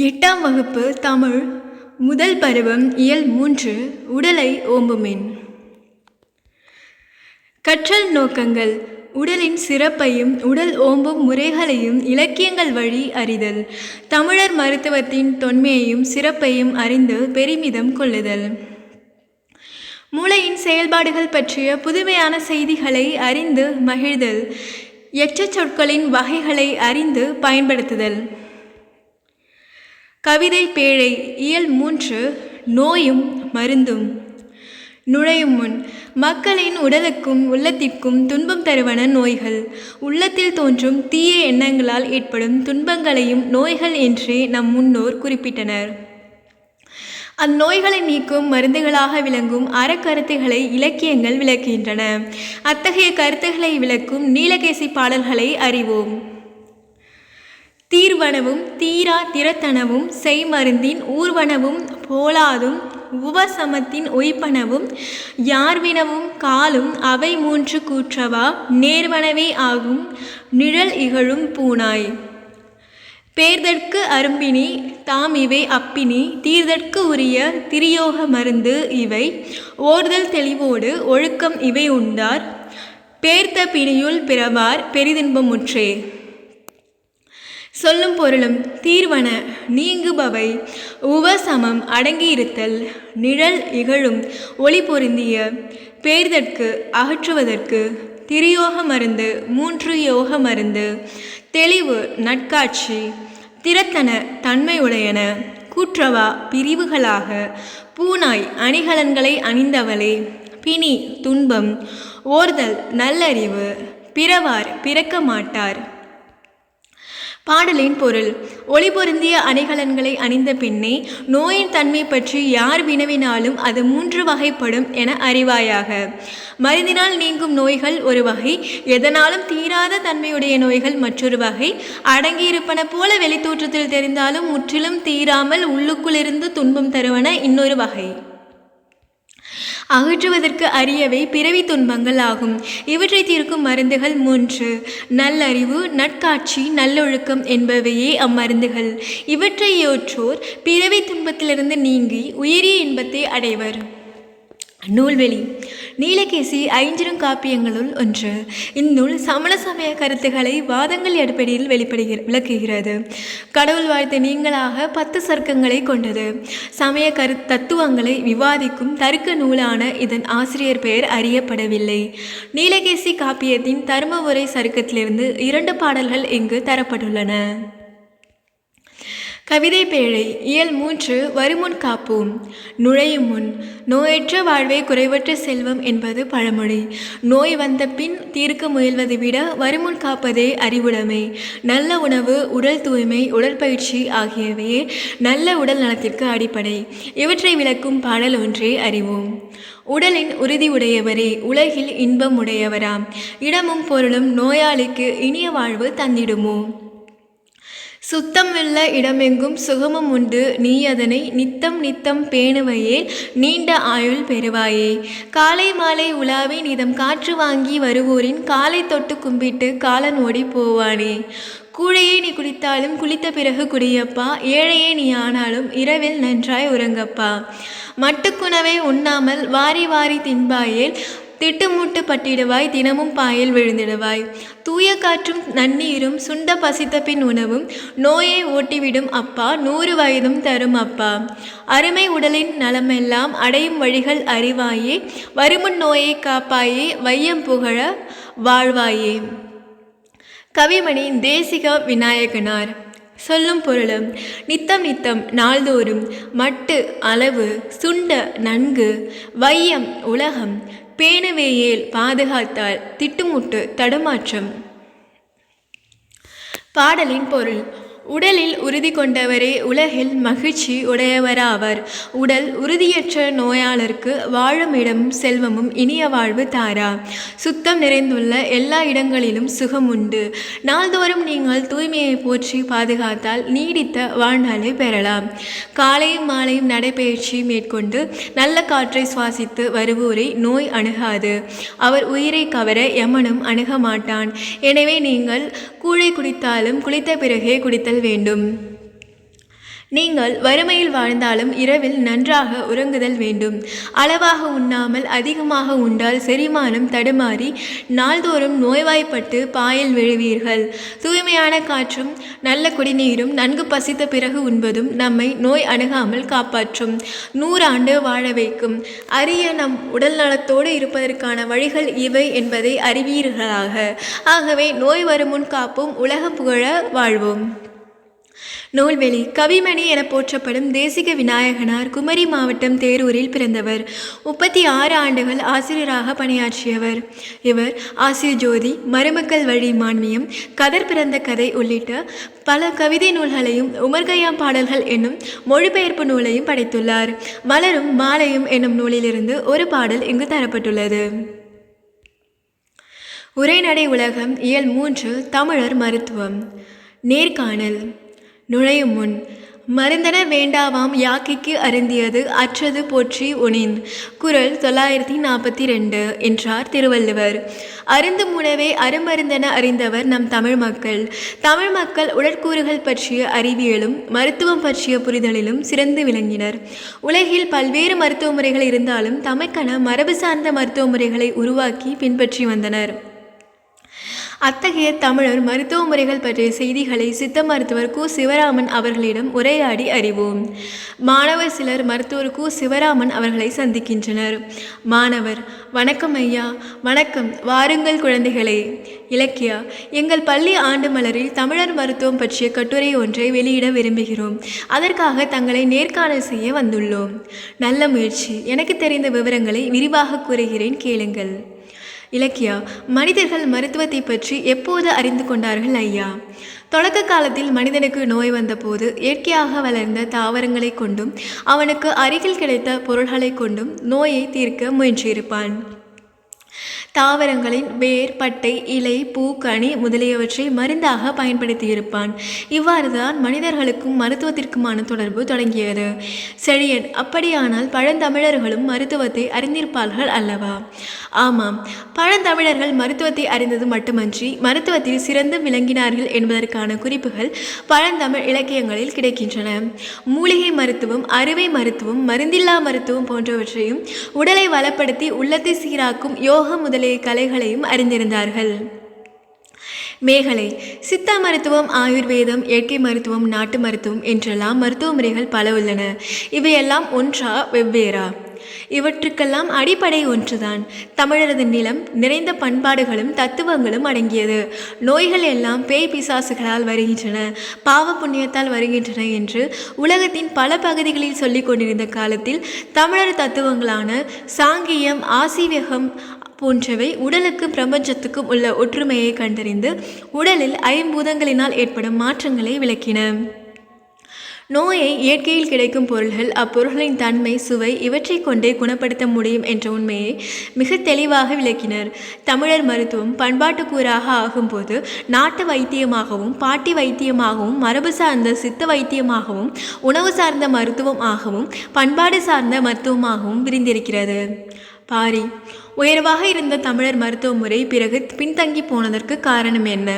எட்டாம் வகுப்பு தமிழ் முதல் பருவம் இயல் மூன்று உடலை ஓம்புமேன். கற்றல் நோக்கங்கள் உடலின் சிறப்பையும் உடல் ஓம்பும் முறைகளையும் இலக்கியங்கள் வழி அறிதல் தமிழர் மருத்துவத்தின் தொன்மையையும் சிறப்பையும் அறிந்து பெருமிதம் கொள்ளுதல். மூளையின் செயல்பாடுகள் பற்றிய புதுமையான செய்திகளை அறிந்து மகிழ்தல் எச்ச சொற்களின் வகைகளை அறிந்து பயன்படுத்துதல். கவிதை பேழை இயல் மூன்று நோயும் மருந்தும். நுழையும் முன் மக்களின் உடலுக்கும் உள்ளத்திற்கும் துன்பம் தருவன நோய்கள். உள்ளத்தில் தோன்றும் தீய எண்ணங்களால் ஏற்படும் துன்பங்களையும் நோய்கள் என்றே நம் முன்னோர் குறிப்பிட்டனர். அந்நோய்களை நீக்கும் மருந்துகளாக விளங்கும் அறக்கருத்துகளை இலக்கியங்கள் விளக்குகின்றன. அத்தகைய கருத்துக்களை விளக்கும் நீலகேசி பாடல்களை அறிவோம். தீர்வனவும் தீரா திறத்தனவும் செய்மருந்தின் ஊர்வனவும் போலாதும் உபசமத்தின் ஒய்ப்பனவும் யார்வினவும் காலும் அவை மூன்று கூற்றவா? நேர்வனவே ஆகும் நிழல் இகழும் பூனாய். பேர்தற்கு அரும்பினி தாம் இவை அப்பினி தீர்தற்கு உரிய திரியோக மருந்து இவை. ஓர்தல் தெளிவோடு ஒழுக்கம் இவை உண்டார். பேர்த்த பிணியுள் பிறவார் பெரிதின்பமுற்றே சொல்லும் பொருளும் தீர்வன நீங்குபவை. உபசமம் அடங்கியிருத்தல் நிழல் இகழும் ஒளி பொருந்திய பேர்தற்கு அகற்றுவதற்கு திரியோக மருந்து மூன்று யோக மருந்து தெளிவு நட்காட்சி திறத்தன தன்மையுடையன கூற்றவா பிரிவுகளாக பூனாய் அணிகலன்களை அணிந்தவளே. பிணி துன்பம் ஓர்தல் நல்லறிவு பிறவார் பிறக்க மாட்டார். பாடலின் பொருள் ஒளி பொருந்திய அணிகலன்களை அணிந்த பின்னே நோயின் தன்மை பற்றி யார் வினவினாலும் அது மூன்று வகைப்படும் என அறிவாயாக. மருந்தினால் நீங்கும் நோய்கள் ஒரு வகை எதனாலும் தீராத தன்மையுடைய நோய்கள் மற்றொரு வகை. அடங்கியிருப்பன போல வெளித்தோற்றத்தில் தெரிந்தாலும் முற்றிலும் தீராமல் உள்ளுக்குள்ளிருந்து துன்பம் தருவன இன்னொரு வகை. அகற்றுவதற்கு அரியவை பிறவி துன்பங்கள் ஆகும். இவற்றை தீர்க்கும் மருந்துகள் மூன்று. நல்லறிவு நட்காட்சி நல்லொழுக்கம் என்பவையே அம்மருந்துகள். இவற்றை ஏற்றோர் பிறவி துன்பத்திலிருந்து நீங்கி உயரிய இன்பத்தை அடைவர். நூல்வெளி. நீலகேசி ஐஞ்சிரும் காப்பியங்களுள் ஒன்று. இந்நூல் சமண சமய கருத்துக்களை வாதங்கள் அடிப்படையில் வெளிப்படுகிற விளக்குகிறது. கடவுள் வாழ்த்து நீங்களாக பத்து சர்க்கங்களை கொண்டது. சமய கரு தத்துவங்களை விவாதிக்கும் தருக்க நூலான இதன் ஆசிரியர் பெயர் அறியப்படவில்லை. நீலகேசி காப்பியத்தின் தர்ம உரை சருக்கத்திலிருந்து இரண்டு பாடல்கள் இங்கு தரப்பட்டுள்ளன. கவிதை பேழை இயல் மூன்று வருமுன் காப்போம். நுழையும் முன் நோயற்ற வாழ்வே குறைவற்ற செல்வம் என்பது பழமொழி. நோய் வந்த பின் தீர்க்க முயல்வதை விட வருமுன் காப்பதே அறிவுடைமை. நல்ல உணவு உடல் தூய்மை உடற்பயிற்சி ஆகியவையே நல்ல உடல் நலத்திற்கு அடிப்படை. இவற்றை விளக்கும் பாடல் ஒன்றே அறிவோம். உடலின் உறுதி உடையவரே உலகில் இன்பம் உடையவராம். இடமும் பொருளும் நோயாளிக்கு இனிய வாழ்வு தந்திடுமோ? சுத்தம் வெல்ல இடமெங்கும் சுகமும் உண்டு. நீ அதனை நித்தம் நித்தம் பேணுவையே நீண்ட ஆயுள் பெறுவாயே. காலை மாலை உலாவி நிதம் காற்று வாங்கி வருவோரின் காலை தொட்டு கும்பிட்டு காலன் ஓடி போவானே. கூழையே நீ குடித்தாலும் குளித்த பிறகு குடியப்பா. ஏழையே நீ ஆனாலும் இரவில் நன்றாய் உறங்கப்பா. மட்டுக்குணவை உண்ணாமல் வாரி வாரி தின்பாயேல் திட்டுமுட்டு பட்டிடுவாய் தினமும் பாயில் விழுந்திடுவாய். தூய காற்றும் நன்னீரும் சுண்ட பசித்த பின் உணவும் நோயை ஓட்டிவிடும் அப்பா நூறு வயதும் தரும் அப்பா. அருமை உடலின் நலமெல்லாம் அடையும் வழிகள் அறிவாயே வருமுன் நோயை காப்பாயே வையம் புகழ வாழ்வாயே. கவிமணி தேசிக விநாயகனார். சொல்லும் பொருளும் நித்தம் நித்தம் நாள்தோறும் மட்டு அளவு சுண்ட நன்கு வையம் உலகம் பேணவேயேல் பாதுகாத்தால் திட்டுமுட்டு தடுமாற்றம். பாடலின் பொருள் உடலில் உறுதி கொண்டவரே உலகில் மகிழ்ச்சி உடையவராவர். உடல் உறுதியற்ற நோயாளருக்கு வாழும் இடமும் செல்வமும் இனிய வாழ்வு தாரா. சுத்தம் நிறைந்துள்ள எல்லா இடங்களிலும் சுகம் உண்டு. நாள்தோறும் நீங்கள் தூய்மையை போற்றி பாதுகாத்தால் நீடித்த வாழ்நாளை பெறலாம். காலையும் மாலையும் நடைபயிற்சி மேற்கொண்டு நல்ல காற்றை சுவாசித்து வருவோரை நோய் அணுகாது. அவர் உயிரை கவர எமனும் அணுக மாட்டான் எனவே நீங்கள் கூழை குடித்தாலும் குளித்த பிறகே குடித்த குடித்தல் வேண்டும். நீங்கள் வறுமையில் வாழ்ந்தாலும் இரவில் நன்றாக உறங்குதல் வேண்டும். அளவாக உண்ணாமல் அதிகமாக உண்டால் செரிமானம் தடுமாறி நாள்தோறும் நோய்வாய்ப்பட்டு பாயில் விழுவீர்கள். தூய்மையான காற்றும் நல்ல குடிநீரும் நன்கு பசித்த பிறகு உண்பதும் நம்மை நோய் அணுகாமல் காப்பாற்றும். நூறாண்டு வாழ வைக்கும். அரிய நம் உடல் நலத்தோடு இருப்பதற்கான வழிகள் இவை என்பதை அறிவீர்களாக. ஆகவே நோய் வருமுன் காப்போம் உலக புகழ வாழ்வோம். நூல்வெளி கவிமணி என போற்றப்படும் தேசிக விநாயகனார் குமரி மாவட்டம் தேரூரில் பிறந்தவர். முப்பத்தி ஆறு ஆண்டுகள் ஆசிரியராக பணியாற்றியவர். இவர் ஆசிரிய ஜோதி மருமக்கள் வழி மான்மியம் கதர் பிறந்த கதை உள்ளிட்ட பல கவிதை நூல்களையும் உமர்கயாம் பாடல்கள் என்னும் மொழிபெயர்ப்பு நூலையும் படைத்துள்ளார். மலரும் மாலையும் என்னும் நூலிலிருந்து ஒரு பாடல் இங்கு தரப்பட்டுள்ளது. உரைநடை உலகம் இயல் மூன்று தமிழர் மருத்துவம். நேர்காணல். நுழையும் முன் மருந்தன வேண்டாவாம் யாக்கைக்கு அருந்தியது அற்றது போற்றி உனின். குரல் தொள்ளாயிரத்தி நாற்பத்தி ரெண்டு என்றார் திருவள்ளுவர். அருந்தும் உணவே அருமருந்தென அறிந்தவர் நம் தமிழ் மக்கள். தமிழ் மக்கள் உடற்கூறுகள் பற்றிய அறிவியலும் மருத்துவம் பற்றிய புரிதலிலும் சிறந்து விளங்கினர். உலகில் பல்வேறு மருத்துவ முறைகள் இருந்தாலும் தமக்கென மரபு சார்ந்த மருத்துவ முறைகளை உருவாக்கி பின்பற்றி வந்தனர். அத்தகைய தமிழர் மருத்துவ முறைகள் பற்றிய செய்திகளை சித்த மருத்துவர் கு. சிவராமன் அவர்களிடம் உரையாடி அறிவோம். மாணவர் சிலர் மருத்துவர் கு. சிவராமன் அவர்களை சந்திக்கின்றனர். மாணவர் வணக்கம் ஐயா வணக்கம். வாருங்கள் குழந்தைகளே. இலக்கியா எங்கள் பள்ளி ஆண்டு மலரில் தமிழர் மருத்துவம் பற்றிய கட்டுரை ஒன்றை வெளியிட விரும்புகிறோம். அதற்காக தங்களை நேர்காணல் செய்ய வந்துள்ளோம். நல்ல முயற்சி. எனக்கு தெரிந்த விவரங்களை விரிவாக கூறுகிறேன். கேளுங்கள். இலக்கியா மனிதர்கள் மருத்துவத்தை பற்றி எப்போது அறிந்து கொண்டார்கள் ஐயா? தொடக்க காலத்தில் மனிதனுக்கு நோய் வந்தபோது இயற்கையாக வளர்ந்த தாவரங்களை கொண்டும் அவனுக்கு அருகில் கிடைத்த பொருள்களை கொண்டும் நோயை தீர்க்க முயன்றிருப்பான். தாவரங்களின் வேர் பட்டை இலை பூ கனி முதலியவற்றை மருந்தாக பயன்படுத்தியிருப்பான். இவ்வாறு தான் மனிதர்களுக்கும் மருத்துவத்திற்குமான தொடர்பு தொடங்கியது. செழியன் அப்படியானால் பழந்தமிழர்களும் மருத்துவத்தை அறிந்திருப்பார்கள் அல்லவா? ஆமாம். பழந்தமிழர்கள் மருத்துவத்தை அறிந்தது மட்டுமன்றி மருத்துவத்தில் சிறந்து விளங்கினார்கள் என்பதற்கான குறிப்புகள் பழந்தமிழ் இலக்கியங்களில் கிடைக்கின்றன. மூலிகை மருத்துவம் அறுவை மருத்துவம் மருந்தில்லா மருத்துவம் போன்றவற்றையும் உடலை வளப்படுத்தி உள்ளத்தை சீராக்கும் யோக முதலிய கலைகளையும் அறிந்திருந்தார்கள். மேகலை சித்தா மருத்துவம் ஆயுர்வேதம் இயற்கை மருத்துவம் நாட்டு மருத்துவம் என்றெல்லாம் மருத்துவ முறைகள் பல உள்ளன. இவையெல்லாம் ஒன்றா வெவ்வேறா? இவற்றுக்கெல்லாம் அடிப்படை ஒன்றுதான். தமிழரது நிலம் நிறைந்த பண்பாடுகளும் தத்துவங்களும் அடங்கியது. நோய்கள் எல்லாம் பேய் பிசாசுகளால் வருகின்றன பாவ புண்ணியத்தால் வருகின்றன என்று உலகத்தின் பல பகுதிகளில் சொல்லிக் கொண்டிருந்த காலத்தில் தமிழர் தத்துவங்களான சாங்கியம் ஆசீவகம் போன்றவை உடலுக்கும் பிரபஞ்சத்துக்கும் உள்ள ஒற்றுமையை கண்டறிந்து உடலில் ஐம்பூதங்களினால் ஏற்படும் மாற்றங்களை விளக்கின. நோயை இயற்கையில் கிடைக்கும் பொருள்கள் அப்பொருள்களின் தன்மை சுவை இவற்றை கொண்டே குணப்படுத்த முடியும் என்ற உண்மையை மிக தெளிவாக விளக்கினர். தமிழர் மருத்துவம் பண்பாட்டு கூறாக ஆகும்போது நாட்டு வைத்தியமாகவும் பாட்டி வைத்தியமாகவும் மரபு சார்ந்த சித்த வைத்தியமாகவும் உணவு சார்ந்த மருத்துவம் ஆகவும் பண்பாடு சார்ந்த மருத்துவமாகவும் விரிந்திருக்கிறது. பாரி உயர்வாக இருந்த தமிழர் மருத்துவ முறை பிறகு பின்தங்கி போனதற்கு காரணம் என்ன?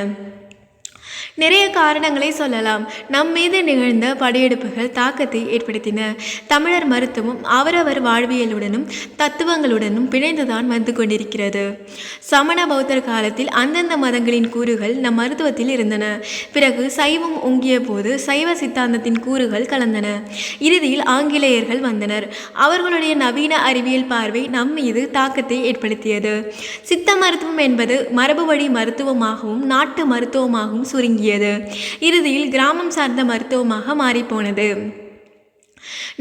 நிறைய காரணங்களை சொல்லலாம். நம் மீது நிகழ்ந்த படையெடுப்புகள் தாக்கத்தை ஏற்படுத்தின. தமிழர் மருத்துவம் அவரவர் வாழ்வியலுடனும் தத்துவங்களுடனும் பிணைந்துதான் வந்து கொண்டிருக்கிறது. சமண பௌத்தர் காலத்தில் அந்தந்த மதங்களின் கூறுகள் நம் மருத்துவத்தில் இருந்தன. பிறகு சைவம் ஒங்கிய போது சைவ சித்தாந்தத்தின் கூறுகள் கலந்தன. இறுதியில் ஆங்கிலேயர்கள் வந்தனர். அவர்களுடைய நவீன அறிவியல் பார்வை நம் மீது தாக்கத்தை ஏற்படுத்தியது. சித்த மருத்துவம் என்பது மரபுவழி மருத்துவமாகவும் நாட்டு மருத்துவமாகவும் சுருங்கி சுருங்கியது இறுதியில் கிராமம் சார்ந்த மருத்துவமாக மாறிப்போனது.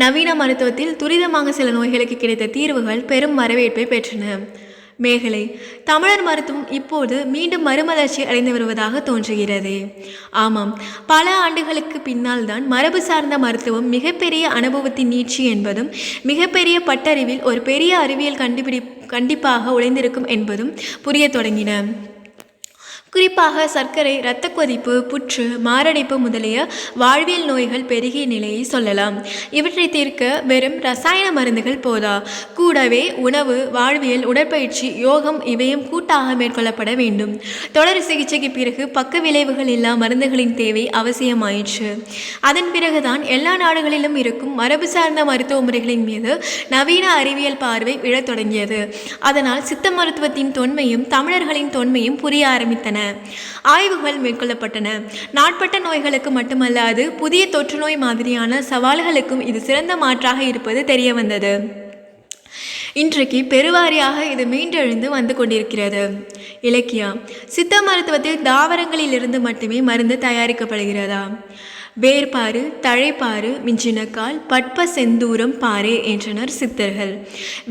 நவீன மருத்துவத்தில் துரிதமாக சில நோய்களுக்கு கிடைத்த தீர்வுகள் பெரும் வரவேற்பை பெற்றன. மேகலை தமிழர் மருத்துவம் இப்போது மீண்டும் மறுமலர்ச்சி அடைந்து வருவதாக தோன்றுகிறது. ஆமாம் பல ஆண்டுகளுக்கு பின்னால் தான் மரபு சார்ந்த மருத்துவம் மிகப்பெரிய அனுபவத்தின் நீட்சி என்பதும் மிகப்பெரிய பட்டறிவில் ஒரு பெரிய அறிவியல் கண்டுபிடி கண்டிப்பாக உழைந்திருக்கும் என்பதும் புரியத் தொடங்கின. குறிப்பாக சர்க்கரை இரத்த கொதிப்பு புற்று மாரடைப்பு முதலிய வாழ்வியல் நோய்கள் பெருகிய நிலையை சொல்லலாம். இவற்றை தீர்க்க வெறும் ரசாயன மருந்துகள் போதா? கூடவே உணவு வாழ்வியல் உடற்பயிற்சி யோகம் இவையும் கூட்டாக மேற்கொள்ளப்பட வேண்டும். தொடர் சிகிச்சைக்கு பிறகு பக்க விளைவுகள் இல்லா மருந்துகளின் தேவை அவசியமாயிற்று. அதன் பிறகுதான் எல்லா நாடுகளிலும் இருக்கும் மரபு சார்ந்த மருத்துவ முறைகளின் மீது நவீன அறிவியல் பார்வை விழத் தொடங்கியது. அதனால் சித்த மருத்துவத்தின் தொன்மையும் தமிழர்களின் தொன்மையும் புரிய ஆரம்பித்தன. ஆய்வுகள் மேற்கொள்ளப்பட்டன. நாட்பட்ட நோய்களுக்கு மட்டுமல்லாது புதிய தொற்றுநோய் மாதிரியான சவால்களுக்கும் இது சிறந்த மாற்றாக இருப்பது தெரிய வந்தது இன்றைக்கு பெருவாரியாக இது மீண்டெழுந்து வந்து கொண்டிருக்கிறது. இலக்கியம் சித்த மருத்துவத்தில் தாவரங்களிலிருந்து மட்டுமே மருந்து தயாரிக்கப்படுகிறதா? வேர்பாறு தழைப்பாறு மிஞ்சினக்கால் பட்ப செந்தூரம் பாரே என்றனர் சித்தர்கள்.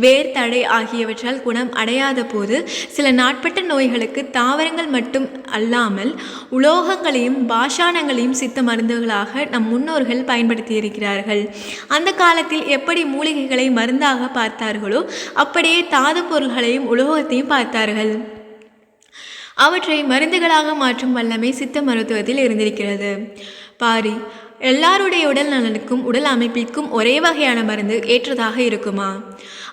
வேர் தழை ஆகியவற்றால் குணம் அடையாத போது சில நாட்பட்ட நோய்களுக்கு தாவரங்கள் மட்டும் அல்லாமல் உலோகங்களையும் பாஷாணங்களையும் சித்த மருந்துகளாக நம் முன்னோர்கள் பயன்படுத்தியிருக்கிறார்கள். அந்த காலத்தில் எப்படி மூலிகைகளை மருந்தாக பார்த்தார்களோ அப்படியே தாது பொருள்களையும் உலோகத்தையும் பார்த்தார்கள். அவற்றை மருந்துகளாக மாற்றும் வல்லமை சித்த மருத்துவத்தில் இருந்திருக்கிறது. பாரி எல்லாருடைய உடல் நலனுக்கும் உடல் அமைப்பிற்கும் ஒரே வகையான மருந்து ஏற்றதாக இருக்குமா?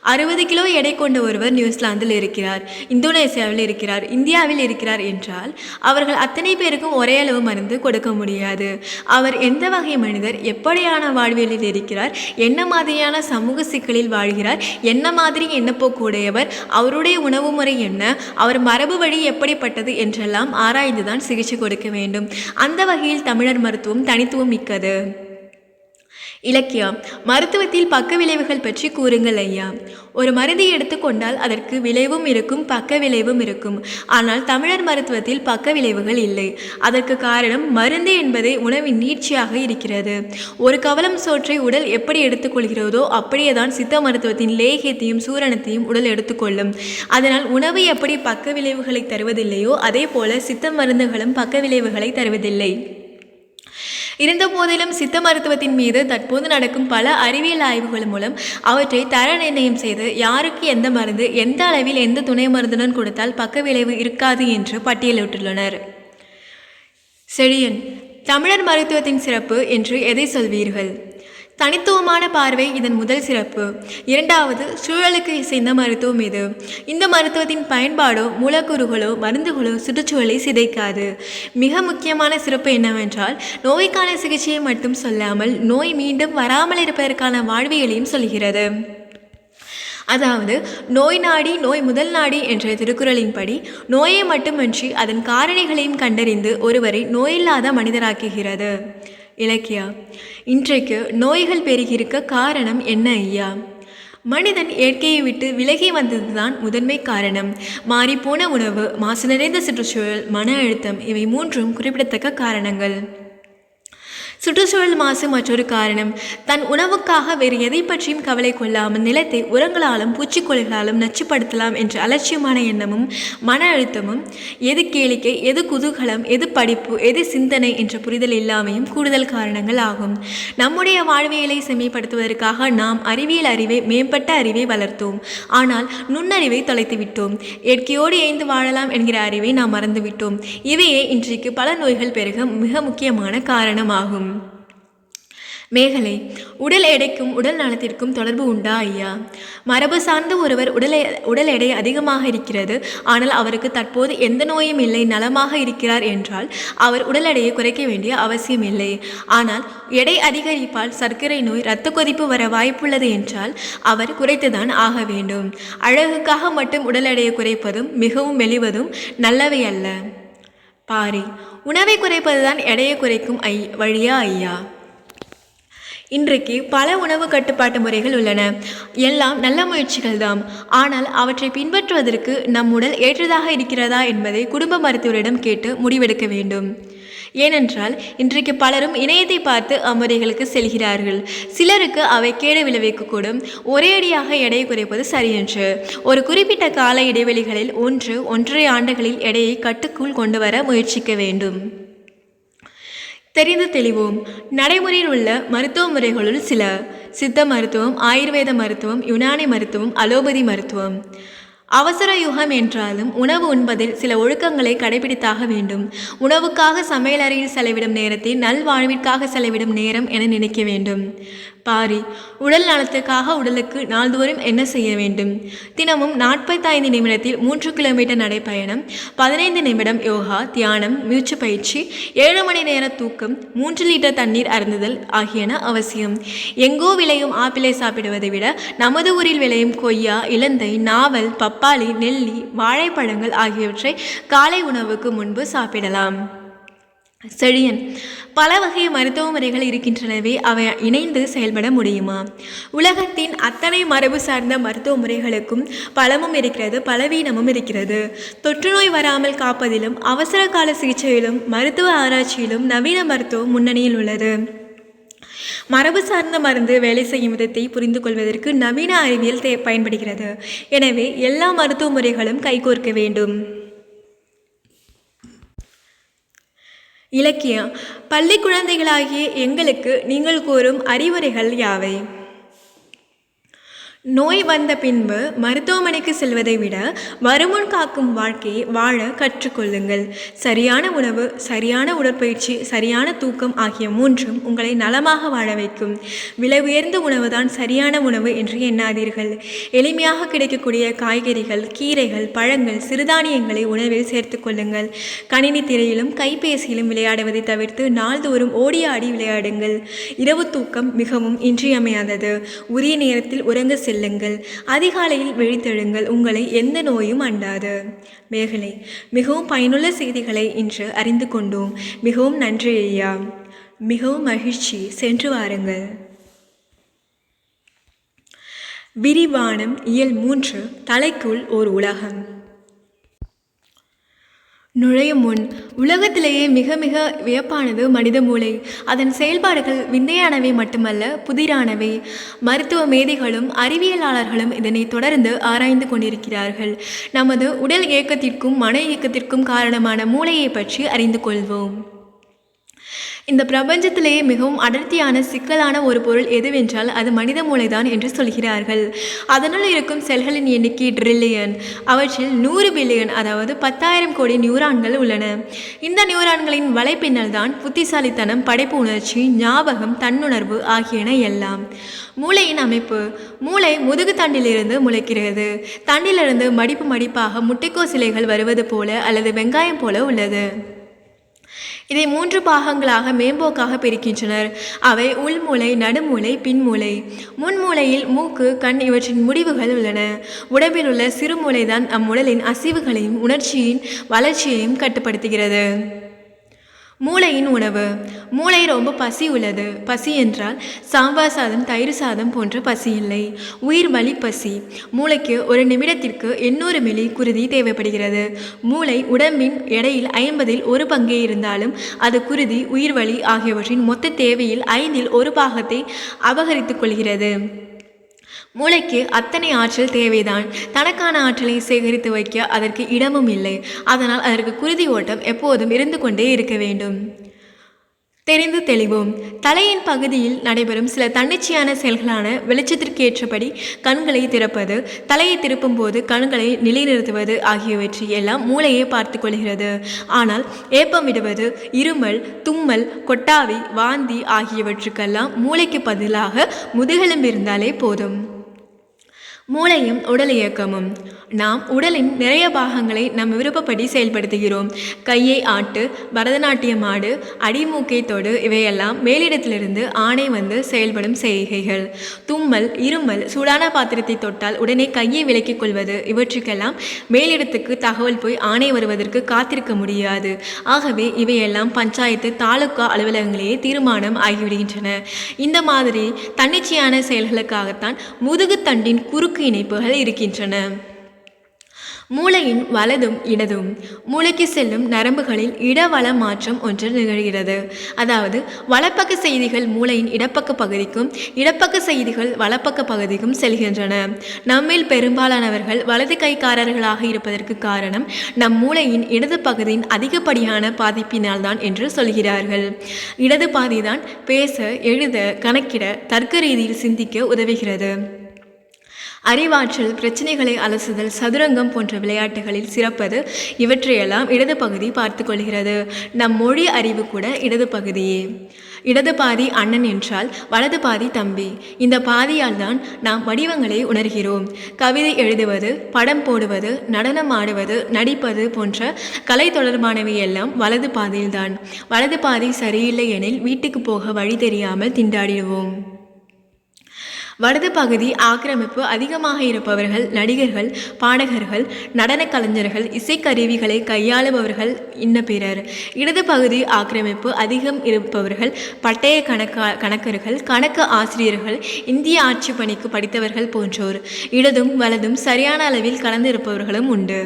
அறுபது கிலோ எடை கொண்ட ஒருவர் நியூசிலாந்தில் இருக்கிறார் இந்தோனேசியாவில் இருக்கிறார் இந்தியாவில் இருக்கிறார் என்றால் அவர்கள் அத்தனை பேருக்கும் ஒரே அளவு மருந்து கொடுக்க முடியாது. அவர் எந்த வகை மனிதர் எப்படியான வாழ்வியலில் இருக்கிறார் என்ன மாதிரியான சமூக சிக்கலில் வாழ்கிறார் என்ன மாதிரி எண்ணப்போக்கு உடையவர் அவருடைய உணவு முறை என்ன அவர் மரபு வழி எப்படிப்பட்டது என்றெல்லாம் ஆராய்ந்துதான் சிகிச்சை கொடுக்க வேண்டும். அந்த வகையில் தமிழர் மருத்துவம் தனித்துவம் மிக்கது. இலக்கியம் மருத்துவத்தில் பக்க விளைவுகள் பற்றி கூறுங்கள் ஐயா. ஒரு மருந்தை எடுத்துக்கொண்டால் அதற்கு விளைவும் இருக்கும் பக்க விளைவும் இருக்கும். ஆனால் தமிழர் மருத்துவத்தில் பக்க விளைவுகள் இல்லை. அதற்கு காரணம் மருந்து என்பதே உணவின் நீட்சியாக இருக்கிறது. ஒரு கவலம் சோற்றை உடல் எப்படி எடுத்துக்கொள்கிறதோ அப்படியே தான் சித்த மருத்துவத்தின் லேகியத்தையும் சூரணத்தையும் உடல் எடுத்துக்கொள்ளும் அதனால் உணவு எப்படி பக்க விளைவுகளை தருவதில்லையோ அதே போல சித்த மருந்துகளும் பக்க விளைவுகளை தருவதில்லை. இருந்த போதிலும் சித்த மருத்துவத்தின் மீது தற்போது நடக்கும் பல அறிவியல் ஆய்வுகள் மூலம் அவற்றை தர நிர்ணயம் செய்து யாருக்கு எந்த மருந்து எந்த அளவில் எந்த துணை மருந்துடன் கொடுத்தால் பக்க விளைவு இருக்காது என்று பட்டியலிட்டுள்ளனர். செழியன் தமிழர் மருத்துவத்தின் சிறப்பு என்று எதை சொல்வீர்கள்? தனித்துவமான பார்வை இதன் முதல் சிறப்பு. இரண்டாவது சூழலுக்கு இசைந்த மருத்துவம் இது இந்த மருத்துவத்தின் பயன்பாடோ மூலக்கூறுகளோ மருந்துகளோ சுற்றுச்சூழலை சிதைக்காது. மிக முக்கியமான சிறப்பு என்னவென்றால் நோய்க்கான சிகிச்சையை மட்டும் சொல்லாமல் நோய் மீண்டும் வராமல் இருப்பதற்கான வாழ்வியலையும் சொல்கிறது. அதாவது நோய் நாடி நோய் முதல் நாடி என்ற திருக்குறளின்படி நோயை மட்டுமன்றி அதன் காரணிகளையும் கண்டறிந்து ஒருவரை நோயில்லாத மனிதராக்குகிறது. இலக்கியா. இன்றைக்கு நோய்கள் பெருகியிருக்க காரணம் என்ன ஐயா? மனிதன் இயற்கையை விட்டு விலகி வந்ததுதான் முதன்மை காரணம். மாறிப்போன உணவு மாசு நிறைந்த சுற்றுச்சூழல் மன அழுத்தம் இவை மூன்றும் குறிப்பிடத்தக்க காரணங்கள். சுற்றுச்சூழல் மாசு மற்றொரு காரணம். தன் உணவுக்காக வேறு எதை பற்றியும் கவலை கொள்ளாமல் நிலத்தை உரங்களாலும் பூச்சிக்கொல்லிகளாலும் நச்சுப்படுத்தலாம் என்ற அலட்சியமான எண்ணமும் மன அழுத்தமும் எது கேளிக்கை எது குதூகலம் எது படிப்பு எது சிந்தனை என்ற புரிதல் இல்லாமையும் கூடுதல் காரணங்கள் ஆகும். நம்முடைய வாழ்வியலை செம்மைப்படுத்துவதற்காக நாம் அறிவியல் அறிவை மேம்பட்ட அறிவை வளர்த்தோம். ஆனால் நுண்ணறிவை தொலைத்துவிட்டோம் இயற்கையோடு இயைந்து வாழலாம் என்கிற அறிவை நாம் மறந்துவிட்டோம். இவையே இன்றைக்கு பல நோய்கள் பெருக மிக முக்கியமான காரணமாகும். மேகலை உடல் எடைக்கும் உடல் நலத்திற்கும் தொடர்பு உண்டா ஐயா? மரபு சார்ந்த ஒருவர் உடல் உடல் எடை அதிகமாக இருக்கிறது ஆனால் அவருக்கு தற்போது எந்த நோயும் இல்லை நலமாக இருக்கிறார் என்றால் அவர் உடல் எடையை குறைக்க வேண்டிய அவசியம் இல்லை. ஆனால் எடை அதிகரிப்பால் சர்க்கரை நோய் இரத்த கொதிப்பு வர வாய்ப்புள்ளது என்றால் அவர் குறைத்துதான் ஆக வேண்டும். அழகுக்காக மட்டும் உடல் எடையை குறைப்பதும் மிகவும் மெலிவதும் நல்லவை அல்ல. பாரி உணவை குறைப்பதுதான் எடையை குறைக்கும் ஐ வழியா ஐயா? இன்றைக்கு பல உணவு கட்டுப்பாட்டு முறைகள் உள்ளன. எல்லாம் நல்ல முயற்சிகள் தான் ஆனால் அவற்றை பின்பற்றுவதற்கு நம் உடல் ஏற்றதாக இருக்கிறதா என்பதை குடும்ப மருத்துவரிடம் கேட்டு முடிவெடுக்க வேண்டும். ஏனென்றால் இன்றைக்கு பலரும் இணையத்தை பார்த்து அம்முறைகளுக்கு செல்கிறார்கள். சிலருக்கு அவை கேடு விளைவிக்கக்கூடும். ஒரேடியாக எடை குறைப்பது சரியென்று. ஒரு குறிப்பிட்ட கால இடைவெளிகளில் ஒன்று ஒன்றரை ஆண்டுகளில் எடையை கட்டுக்குள் கொண்டு வர முயற்சிக்க வேண்டும். தெரிந்து தெளிவோம். நடைமுறையில் உள்ள மருத்துவ முறைகளுள் சில. சித்த மருத்துவம் ஆயுர்வேத மருத்துவம் யுனானி மருத்துவம் அலோபதி மருத்துவம். அவசர யுகம் என்றாலும் உணவு உண்பதில் சில ஒழுக்கங்களை கடைபிடித்தாக வேண்டும். உணவுக்காக சமையலறையில் செலவிடும் நேரத்தை நல்வாழ்விற்காக செலவிடும் நேரம் என நினைக்க வேண்டும். பாரி உடல் நலத்துக்காக உடலுக்கு நாள்தோறும் என்ன செய்ய வேண்டும்? தினமும் நாற்பத்தைந்து நிமிடத்தில் மூன்று கிலோமீட்டர் நடைப்பயணம் பதினைந்து நிமிடம் யோகா தியானம் மூச்சு பயிற்சி ஏழு மணி நேர தூக்கம் மூன்று லிட்டர் தண்ணீர் அருந்துதல் ஆகியன அவசியம். எங்கோ விளையும் ஆப்பிளை சாப்பிடுவதை விட நமது ஊரில் விளையும் கொய்யா இலந்தை நாவல் பப்பாளி நெல்லி வாழைப்பழங்கள் ஆகியவற்றை காலை உணவுக்கு முன்பு சாப்பிடலாம். செழியன் பல வகை மருத்துவ முறைகள் இருக்கின்றனவே அவை இணைந்து செயல்பட முடியுமா? உலகத்தின் அத்தனை மரபு சார்ந்த மருத்துவ முறைகளுக்கும் பலமும் இருக்கிறது பலவீனமும் இருக்கிறது. தொற்றுநோய் வராமல் காப்பதிலும் அவசர கால சிகிச்சையிலும் மருத்துவ ஆராய்ச்சியிலும் நவீன மருத்துவம் முன்னணியில் உள்ளது. மரபு சார்ந்த மருந்து வேலை செய்யும் விதத்தை புரிந்து கொள்வதற்கு நவீன அறிவியல் தே பயன்படுகிறது. எனவே எல்லா மருத்துவ முறைகளும் கைகோர்க்க வேண்டும். இலக்கியம். பள்ளி குழந்தைகளாகிய எங்களுக்கு நீங்கள் கூறும் அறிவுரைகள் யாவை? நோய் வந்த பின்பு மருத்துவமனைக்கு செல்வதை விட வருமுன் காக்கும் வாழ்க்கையை வாழ கற்றுக்கொள்ளுங்கள். சரியான உணவு சரியான உடற்பயிற்சி சரியான தூக்கம் ஆகிய மூன்றும் உங்களை நலமாக வாழ வைக்கும். விலை உயர்ந்த உணவுதான் சரியான உணவு என்று எண்ணாதீர்கள். எளிமையாக கிடைக்கக்கூடிய காய்கறிகள் கீரைகள் பழங்கள் சிறுதானியங்களை உணவில் சேர்த்து கொள்ளுங்கள். கணினி திரையிலும் கைபேசியிலும் விளையாடுவதை தவிர்த்து நாள்தோறும் ஓடி ஆடி விளையாடுங்கள். இரவு தூக்கம் மிகவும் இன்றியமையாதது. உரிய நேரத்தில் உறங்க செல்லுங்கள். அதிகாலையில் விழித்தெழுங்கள். உங்களை எந்த நோயும் அண்டாது. மேகலை மிகவும் பயனுள்ள செய்திகளை இன்று அறிந்து கொண்டோம். மிகவும் நன்றி ஐயா. மிகவும் மகிழ்ச்சி. சென்று வாருங்கள். விரிவானம் இயல் மூன்று. தலைக்குள் ஓர் உலகம். நுழையும் முன் உலகத்திலேயே மிக மிக வியப்பானது மனித மூளை. அதன் செயல்பாடுகள் விந்தையானவை மட்டுமல்ல புதிரானவை. மருத்துவ மேதைகளும் அறிவியலாளர்களும் இதனை தொடர்ந்து ஆராய்ந்து கொண்டிருக்கிறார்கள். நமது உடல் இயக்கத்திற்கும் மன இயக்கத்திற்கும் காரணமான மூளையை பற்றி அறிந்து கொள்வோம். இந்த பிரபஞ்சத்திலேயே மிகவும் அடர்த்தியான சிக்கலான ஒரு பொருள் எதுவென்றால் அது மனித மூளைதான் என்று சொல்கிறார்கள். அதனுள் இருக்கும் செல்களின் எண்ணிக்கை ட்ரில்லியன் அவற்றில் நூறு பில்லியன் அதாவது பத்தாயிரம் கோடி நியூரான்கள் உள்ளன. இந்த நியூரான்களின் வலைப்பின்னல் தான் புத்திசாலித்தனம் படைப்பு உணர்ச்சி ஞாபகம் தன்னுணர்வு ஆகியன எல்லாம். மூளையின் அமைப்பு மூளை முதுகு தண்டிலிருந்து முளைக்கிறது. தண்டிலிருந்து மடிப்பு மடிப்பாக முட்டைக்கோஸ் இலைகள் வருவது போல அல்லது வெங்காயம் போல உள்ளது. இதை மூன்று பாகங்களாக மேம்போக்காக பிரிக்கின்றனர். அவை உள்மூளை நடுமூளை பின்மூளை முன்மூளையில் மூக்கு கண் இவற்றின் முடிவுகள் உள்ளன. உடம்பில் உள்ள சிறுமூளைதான் அம்முடலின் அசைவுகளையும் உணர்ச்சியின் வளர்ச்சியையும் கட்டுப்படுத்துகிறது. மூளையின் உணவு. மூளை ரொம்ப பசி உள்ளது. பசி என்றால் சாம்பார் சாதம் தயிர் சாதம் போன்ற பசி இல்லை. உயிர் வலி பசி. மூளைக்கு ஒரு நிமிடத்திற்கு எண்ணூறு மில்லி குருதி தேவைப்படுகிறது. மூளை உடம்பின் எடையில் ஐம்பதில் ஒரு பங்கே இருந்தாலும் அது குருதி உயிர் வலி ஆகியவற்றின் மொத்த தேவையில் ஐந்தில் ஒரு பாகத்தை அபகரித்துக் கொள்கிறது. மூளைக்கு அத்தனை ஆற்றல் தேவைதான். தனக்கான ஆற்றலை சேகரித்து வைக்க அதற்கு இடமும் இல்லை. அதனால் அதற்கு குருதி ஓட்டம் எப்போதும் இருந்து கொண்டே இருக்க வேண்டும். தெரிந்து தெளிவோம். தலையின் பகுதியில் நடைபெறும் சில தன்னிச்சையான செயல்களான வெளிச்சத்திற்கு ஏற்றபடி கண்களை திறப்பது தலையை திருப்பும் போது கண்களை நிலைநிறுத்துவது ஆகியவற்றை எல்லாம் மூளையே பார்த்து கொள்கிறது. ஆனால் ஏப்பம் விடுவது இருமல் தும்மல் கொட்டாவி வாந்தி ஆகியவற்றுக்கெல்லாம் மூளைக்கு பதிலாக முதுகெலும்பு இருந்தாலே போதும். மூளையும் உடல் இயக்கமும். நாம் உடலின் நிறைய பாகங்களை நம் விருப்பப்படி செயல்படுத்துகிறோம். கையை ஆட்டு பரதநாட்டியம் ஆடு அடிமூக்கை தொடு இவையெல்லாம் மேலிடத்திலிருந்து ஆணை வந்து செயல்படும் செய்கைகள். தும்மல் இருமல் சூடான பாத்திரத்தை தொட்டால் உடனே கையை விலக்கிக் கொள்வது இவற்றுக்கெல்லாம் மேலிடத்துக்கு தகவல் போய் ஆணை வருவதற்கு காத்திருக்க முடியாது. ஆகவே இவையெல்லாம் பஞ்சாயத்து தாலுகா அலுவலகங்களே தீர்மானம் ஆகிவிடுகின்றன. இந்த மாதிரி தன்னிச்சையான செயல்களுக்காகத்தான் முதுகுத்தண்டின் குறுக்கு இணைப்புகள் இருக்கின்றன. மூளையின் வலதும் இடதும் மூளைக்கு செல்லும் நரம்புகளில் இடவள மாற்றம் ஒன்று நிகழ்கிறது. அதாவது வலப்பக்க செய்திகள் மூளையின் இடப்பக்க பகுதிக்கும் இடப்பக்க செய்திகள் வலப்பக்க பகுதிக்கும் செல்கின்றன. நம்மில் பெரும்பாலானவர்கள் வலது கைக்காரர்களாக இருப்பதற்கு காரணம் நம் மூளையின் இடது பகுதியின் அதிகப்படியான பாதிப்பினால்தான் என்று சொல்கிறார்கள். இடது பாதிதான் பேச எழுத கணக்கிட தர்க்க ரீதியில் சிந்திக்க உதவுகிறது. அறிவாற்றல் பிரச்சனைகளை அலசுதல் சதுரங்கம் போன்ற விளையாட்டுகளில் சிறப்பது இவற்றையெல்லாம் இடது பகுதி பார்த்து கொள்கிறது. நம் மொழி அறிவு கூட இடது பகுதியே. இடது பாதி அண்ணன் என்றால் வலது பாதி தம்பி. இந்த பாதியால் தான் நாம் வடிவங்களை உணர்கிறோம். கவிதை எழுதுவது படம் போடுவது நடனம் ஆடுவது நடிப்பது போன்ற கலை தொடர்பானவை எல்லாம் வலது பாதையில்தான். வலது பாதை சரியில்லை எனில் வீட்டுக்கு போக வழி தெரியாமல் திண்டாடிடுவோம். வலது பகுதி ஆக்கிரமிப்பு அதிகமாக இருப்பவர்கள் நடிகர்கள் பாடகர்கள் நடனக் கலைஞர்கள் இசைக்கருவிகளை கையாளுபவர்கள் இன்ன பிறர். இடது பகுதி ஆக்கிரமிப்பு அதிகம் இருப்பவர்கள் பட்டய கணக்கா கணக்கர்கள் கணக்கு ஆசிரியர்கள் இந்திய ஆட்சி பணிக்கு படித்தவர்கள் போன்றோர். இடதும் வலதும் சரியான அளவில் கலந்து இருப்பவர்களும் உண்டு.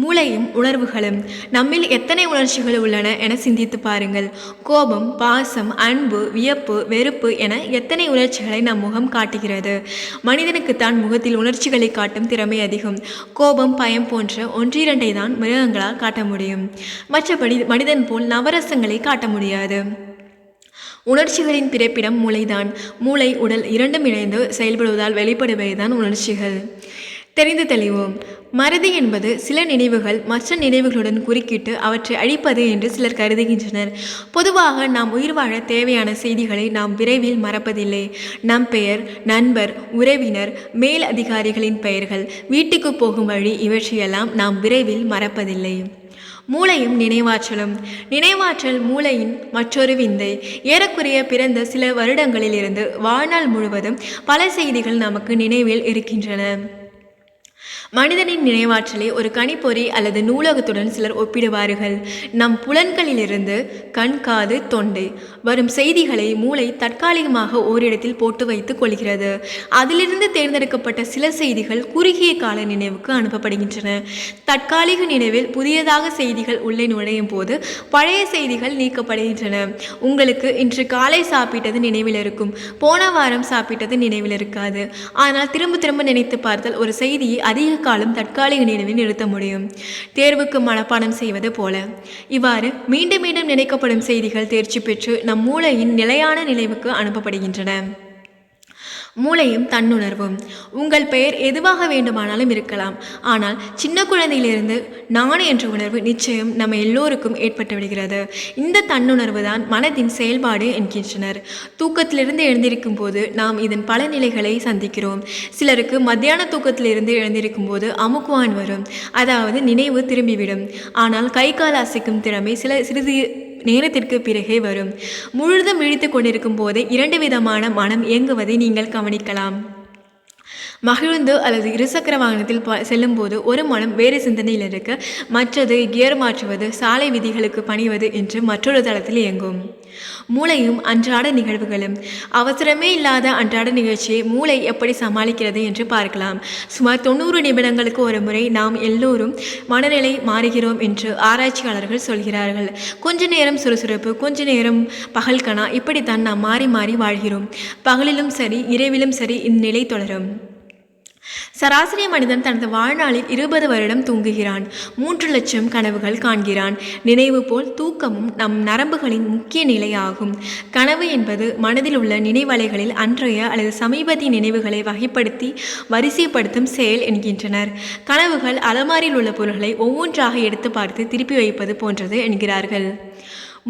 மூளையும் உணர்வுகளும் நம்மில் எத்தனை உணர்ச்சிகள் உள்ளன என சிந்தித்து பாருங்கள். கோபம் பாசம் அன்பு வியப்பு வெறுப்பு என எத்தனை உணர்ச்சிகளை நம் முகம் காட்டுகிறது. மனிதனுக்கு தான் முகத்தில் உணர்ச்சிகளை காட்டும் திறமை அதிகம். கோபம் பயம் போன்ற ஒன்றிரண்டை தான் மிருகங்களால் காட்ட முடியும். மற்றபடி மனிதன் போல் நவரசங்களை காட்ட முடியாது. உணர்ச்சிகளின் பிறப்பிடம் மூளைதான். மூளை உடல் இரண்டும் இணைந்து செயல்படுவதால் வெளிப்படுவதுதான் உணர்ச்சிகள். தெரிந்து தெளிவோம். மறதி என்பது சில நினைவுகள் மற்ற நினைவுகளுடன் குறுக்கிட்டு அவற்றை அழிப்பது என்று சிலர் கருதுகின்றனர். பொதுவாக நாம் உயிர் வாழ தேவையான செய்திகளை நாம் விரைவில் மறப்பதில்லை. நம் பெயர் நண்பர் உறவினர் மேல் அதிகாரிகளின் பெயர்கள் வீட்டுக்கு போகும் வழி இவற்றையெல்லாம் நாம் விரைவில் மறப்பதில்லை. மூளையும் நினைவாற்றலும். நினைவாற்றல் மூளையின் மற்றொரு விந்தை. ஏறக்குறைய பிறந்த சில வருடங்களிலிருந்து வாழ்நாள் முழுவதும் பல செய்திகள் நமக்கு நினைவில் இருக்கின்றன. மனிதனின் நினைவாற்றலை ஒரு கணிப்பொறி அல்லது நூலகத்துடன் சிலர் ஒப்பிடுவார்கள். நம் புலன்களிலிருந்து கண் காது தொண்டை வரும் செய்திகளை மூளை தற்காலிகமாக ஓரிடத்தில் போட்டு வைத்துக் கொள்கிறது. அதிலிருந்து தேர்ந்தெடுக்கப்பட்ட சில செய்திகள் குறுகிய கால நினைவுக்கு அனுப்பப்படுகின்றன. தற்காலிக நினைவில் புதியதாக செய்திகள் உள்ளே நுழையும் போது பழைய செய்திகள் நீக்கப்படுகின்றன. உங்களுக்கு இன்று காலை சாப்பிட்டது நினைவில் இருக்கும் போன வாரம் சாப்பிட்டது நினைவில் இருக்காது. ஆனால் திரும்ப திரும்ப நினைத்து பார்த்தால் ஒரு செய்தியை அதிக காலம் தற்காலிக நினைவில் நிறுத்த முடியும். தேர்வுக்கு மனப்பாடம் செய்வது போல. இவ்வாறு மீண்டும் மீண்டும் நினைக்கப்படும் செய்திகள் தேர்ச்சி பெற்று நம் மூளையின் நிலையான நினைவுக்கு அனுப்பப்படுகின்றன. மூளையும் தன்னுணர்வும். உங்கள் பெயர் எதுவாக வேண்டுமானாலும் இருக்கலாம். ஆனால் சின்ன குழந்தையிலிருந்து நான் என்ற உணர்வு நிச்சயம் நம்ம எல்லோருக்கும் ஏற்பட்டு விடுகிறது. இந்த தன்னுணர்வு தான் மனதின் செயல்பாடு என்கின்றனர். தூக்கத்திலிருந்து எழுந்திருக்கும் போது நாம் இதன் பல நிலைகளை சந்திக்கிறோம். சிலருக்கு மத்தியான தூக்கத்திலிருந்து எழுந்திருக்கும் போது அமுக்குவான் வரும். அதாவது நினைவு திரும்பிவிடும். ஆனால் கை கால் அசைக்கும் திறமை சில சிறிது நேரத்திற்கு பிறகே வரும். முழுதும் விழித்து கொண்டிருக்கும் போதே இரண்டு விதமான மனம் இயங்குவதை நீங்கள் கவனிக்கலாம். மகிழ்ந்து அல்லது இருசக்கர வாகனத்தில் செல்லும்போது ஒரு மனம் வேறு சிந்தனையில் இருக்க மற்றது கியர் மாற்றுவது சாலை விதிகளுக்கு பணிவது என்று மற்றொரு தளத்தில் இயங்கும். மூளையும் அன்றாட நிகழ்வுகளும். அவசரமே இல்லாத அன்றாட நிகழ்ச்சியை மூளை எப்படி சமாளிக்கிறது என்று பார்க்கலாம். சுமார் தொண்ணூறு நிமிடங்களுக்கு ஒரு முறை நாம் எல்லோரும் மனநிலை மாறுகிறோம் என்று ஆராய்ச்சியாளர்கள் சொல்கிறார்கள். கொஞ்ச நேரம் சுறுசுறுப்பு கொஞ்ச நேரம் பகல் கணா இப்படித்தான் நாம் மாறி மாறி வாழ்கிறோம். பகலிலும் சரி இரவிலும் சரி இந்நிலை தொடரும். சராசரி மனிதன் தனது வாழ்நாளில் இருபது வருடம் தூங்குகிறான். மூன்று லட்சம் கனவுகள் காண்கிறான். நினைவு போல் தூக்கமும் நம் நரம்புகளின் முக்கிய நிலையாகும். கனவு என்பது மனதில் உள்ள நினைவலைகளில் அன்றைய அல்லது சமீபத்திய நினைவுகளை வகைப்படுத்தி வரிசைப்படுத்தும் செயல் என்கின்றனர். கனவுகள் அலமாரியில் உள்ள பொருள்களை ஒவ்வொன்றாக எடுத்து பார்த்து திருப்பி வைப்பது போன்றது என்கிறார்கள்.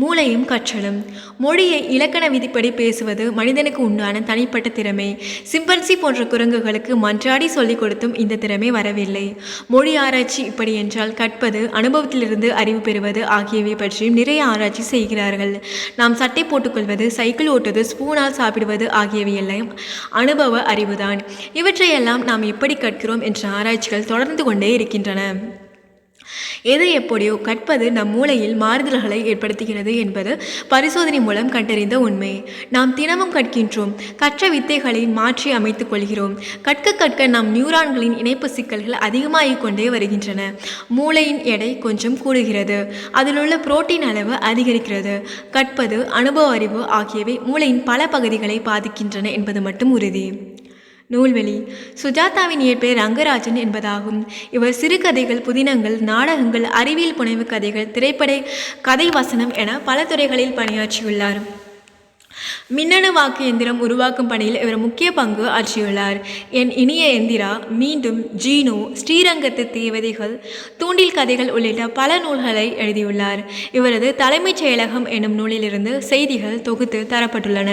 மூளையும் கற்றலும். மொழியை இலக்கண விதிப்படி பேசுவது மனிதனுக்கு உண்டான தனிப்பட்ட திறமை. சிம்பன்சி போன்ற குரங்குகளுக்கு மன்றாடி சொல்லிக் கொடுத்தும் இந்த திறமை வரவில்லை. மொழி ஆராய்ச்சி இப்படி என்றால் கற்பது அனுபவத்திலிருந்து அறிவு பெறுவது ஆகியவை பற்றியும் நிறைய ஆராய்ச்சி செய்கிறார்கள். நாம் சட்டை போட்டுக்கொள்வது சைக்கிள் ஓட்டுவது ஸ்பூனால் சாப்பிடுவது ஆகியவை எல்லாம் அனுபவ அறிவுதான். இவற்றையெல்லாம் நாம் எப்படி கற்கிறோம் என்ற ஆராய்ச்சிகள் தொடர்ந்து கொண்டே இருக்கின்றன. எது எப்படியோ கற்பது நம் மூளையில் மாறுதல்களை ஏற்படுத்துகிறது என்பது பரிசோதனை மூலம் கண்டறிந்த உண்மை. நாம் தினமும் கற்கின்றோம். கற்ற வித்தைகளை மாற்றி அமைத்துக் கொள்கிறோம். கற்க கற்க நம் நியூரான்களின் இணைப்பு சிக்கல்கள் அதிகமாகிக் கொண்டே வருகின்றன. மூளையின் எடை கொஞ்சம் கூடுகிறது. அதிலுள்ள புரோட்டீன் அளவு அதிகரிக்கிறது. கற்பது அனுபவ அறிவு ஆகியவை மூளையின் பல பகுதிகளை பாதிக்கின்றன என்பது மட்டும் உறுதி. நூல்வெளி. சுஜாதாவின் இயற்பெயர் ரங்கராஜன் என்பதாகும். இவர் சிறுகதைகள் புதினங்கள் நாடகங்கள் அறிவியல் புனைவு கதைகள் திரைப்பட கதை வசனம் என பல துறைகளில் பணியாற்றியுள்ளார். மின்னணு வாக்கு எந்திரம் உருவாக்கும் பணியில் இவர் முக்கிய பங்கு ஆற்றியுள்ளார். என் இனிய எந்திரா மீண்டும் ஜீனோ ஸ்ரீரங்கத்து தேவதைகள் தூண்டில் கதைகள் உள்ளிட்ட பல நூல்களை எழுதியுள்ளார். இவரது தலைமைச் செயலகம் என்னும் நூலிலிருந்து செய்திகள் தொகுத்து தரப்பட்டுள்ளன.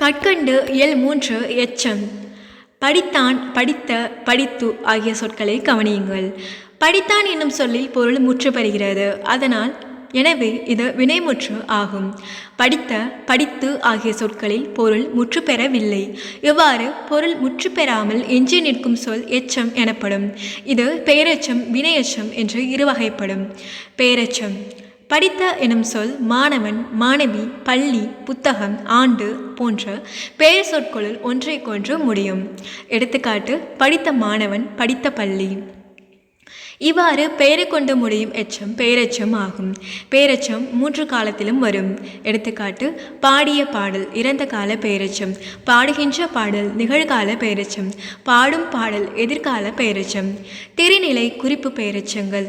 கற்கண்டு இயல் மூன்று எச்சம். படித்தான் படித்த படித்து ஆகிய சொற்களை கவனியுங்கள். படித்தான் என்னும் சொல்லில் பொருள் முற்று பெறுகிறது அதனால் எனவே இது வினைமுற்று ஆகும். படித்த படித்து ஆகிய சொற்களில் பொருள் முற்று பெறவில்லை இவ்வாறு பொருள் முற்று பெறாமல் எஞ்சி நிற்கும் சொல் எச்சம் எனப்படும். இது பெயரெச்சம் வினையச்சம் என்று இரு வகைப்படும் பெயரெச்சம் படித்த எனும் சொல் மாணவன் மாணவி பள்ளி புத்தகம் ஆண்டு போன்ற பெயர் சொற்களுள் ஒன்றைக்கொன்று முடியும். எடுத்துக்காட்டு படித்த மாணவன் படித்த பள்ளி. இவ்வாறு பெயரை கொண்டு முடியும் எச்சம் பெயரெச்சம் ஆகும். பெயரெச்சம் மூன்று காலத்திலும் வரும். எடுத்துக்காட்டு பாடிய பாடல் இறந்த கால பெயரெச்சம் பாடுகின்ற பாடல் நிகழ்கால பெயரெச்சம் பாடும் பாடல் எதிர்கால பெயரெச்சம் தெரிநிலை குறிப்பு பெயரெச்சங்கள்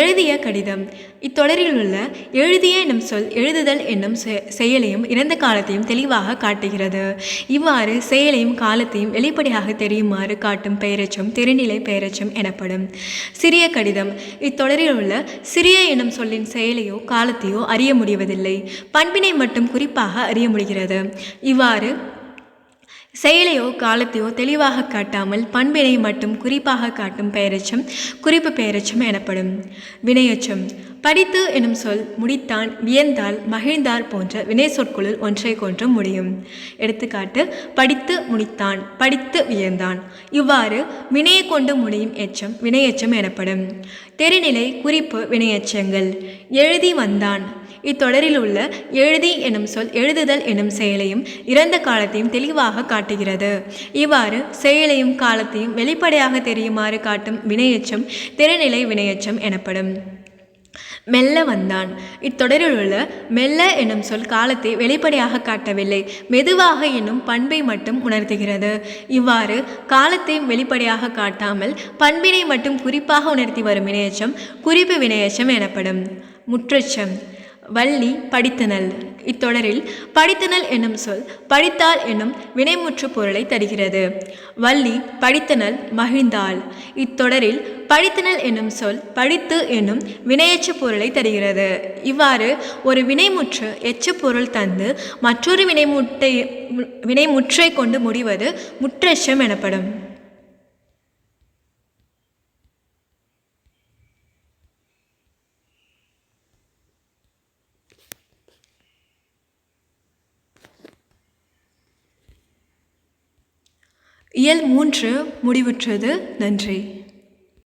எழுதிய கடிதம் இத்தொடரில் உள்ள எழுதிய என்னும் சொல் எழுதுதல் என்னும் செ- செயலையும் இறந்த காலத்தையும் தெளிவாக காட்டுகிறது. இவ்வாறு செயலையும் காலத்தையும் வெளிப்படையாக தெரியுமாறு காட்டும் பெயரச்சம் திருநிலை பெயரச்சம் எனப்படும். சிறிய கடிதம். இத்தொடரில் உள்ள சிறிய எனும் சொல்லின் செயலையோ காலத்தையோ அறிய முடிவதில்லை. பண்பினை மட்டும் குறிப்பாக அறிய முடிகிறது. இவ்வாறு செயலையோ காலத்தையோ தெளிவாக காட்டாமல் பண்பினை மட்டும் குறிப்பாக காட்டும் பெயரெச்சம் குறிப்பு பெயரெச்சம் எனப்படும். வினையச்சம். படித்து எனும் சொல் முடித்தான் வியந்தால் மகிழ்ந்தார் போன்ற வினை சொற்களுள் ஒன்றை கொன்று முடியும். எடுத்துக்காட்டு படித்து முடித்தான் படித்து வியந்தான். இவ்வாறு வினையை கொண்டு முடியும் எச்சம் வினையச்சம் எனப்படும். தெரிநிலை குறிப்பு வினையச்சங்கள். எழுதி வந்தான் இத்தொடரில் உள்ள எழுதி எனும் சொல் எழுதுதல் எனும் செயலையும் இறந்த காலத்தையும் தெளிவாக காட்டுகிறது. இவ்வாறு செயலையும் காலத்தையும் வெளிப்படையாக தெரியுமாறு காட்டும் வினையச்சம் திறநிலை வினையச்சம் எனப்படும். மெல்ல வந்தான். இத்தொடரில் உள்ள மெல்ல எனும் சொல் காலத்தை வெளிப்படையாக காட்டவில்லை. மெதுவாக என்னும் பண்பை மட்டும் உணர்த்துகிறது. இவ்வாறு காலத்தை வெளிப்படையாக காட்டாமல் பண்பினை மட்டும் குறிப்பாக உணர்த்தி வரும் வினையச்சம் குறிப்பு வினையச்சம் எனப்படும். முற்றெச்சம். வள்ளி படித்தனல் இத்தொடரில் படித்தனல் என்னும் சொல் படித்தால் என்னும் வினைமுற்று பொருளை தருகிறது. வள்ளி படித்தனல் மகிழ்ந்தாள். இத்தொடரில் படித்தனல் என்னும் சொல் படித்து என்னும் வினையெச்ச பொருளை தருகிறது. இவ்வாறு ஒரு வினைமுற்று எச்சு பொருள் தந்து மற்றொரு வினைமுட்டை வினைமுற்றை கொண்டு முடிவது முற்றெச்சம் எனப்படும். இயல் மூன்று முடிவுற்றது. நன்றி.